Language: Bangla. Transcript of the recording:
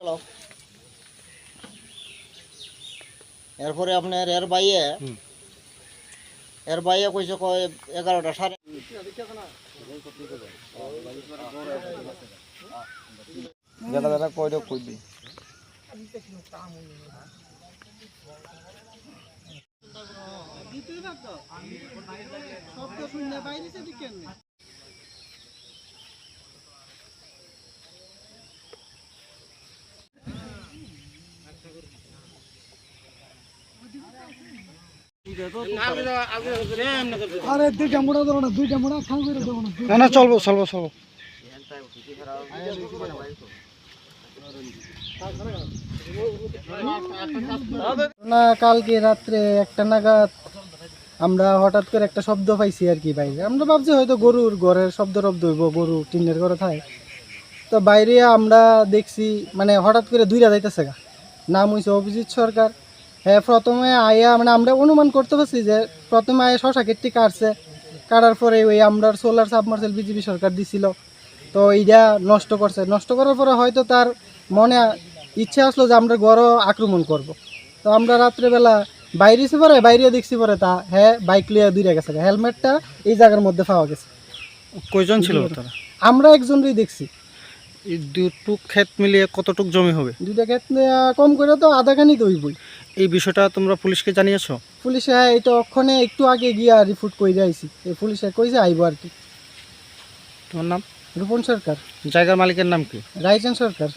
হ্যালো। এরপরে আপনার এর বাইয়ে এর বাইয়ে কইছে কয় এগারোটা সাড়ে যেটা যেটা কইলে কই দিই আরে দুইটা মোড়া দেবো না দুইটা মোড়া খাও করে দেবো না। না না চলবো চলবো চলবো। না কালকে রাত্রে একটা নাগাদ আমরা হঠাৎ করে একটা শব্দ পাইছি আর কি বাইরে। আমরা ভাবছি হয়তো গরুর ঘরের শব্দ রব্দ হইব গরু টিনের ঘরে থাকে তো বাইরে আমরা দেখছি মানে হঠাৎ করে দুইটা যাইতেছে গা। নাম হয়েছে অভিজিৎ সরকার। প্রথমে আয়া মানে আমরা অনুমান করতে পারছি যে প্রথমে আয়া শশা কেটটি কাটছে। কাটার পরে ওই আমরা সোলার সাবমার্সেল বিজেপি সরকার দিছিল। তো এইটা নষ্ট করছে। নষ্ট করার পরে হয়তো তার মনে ইচ্ছে আসলো যে আমরা গড় আক্রমণ করব। তো আমরা রাত্রেবেলা বাইরে এসে পরে বাইরে দেখছি পরে তা হ্যাঁ বাইক লিয়ে দূরে গেছে হেলমেটটা এই জায়গার মধ্যে পাওয়া গেছে। কয়জন ছিল তারা? আমরা একজনই দেখছি। দুটুক ক্ষেত মিলিয়ে কতটুক জমি হবে? দুইটা ক্ষেত কম করে তো আধা খানি তো হইবই। এই বিষয়টা তোমরা পুলিশকে জানিয়েছো? পুলিশে হ্যাঁ এই তো অক্ষণে একটু আগে গিয়া রিপোর্ট করে আইছি এই পুলিশে কইছে আইবো আর কি। তোমার নাম? রূপন সরকার। জায়গার মালিকের নাম কি? রায়চন সরকার।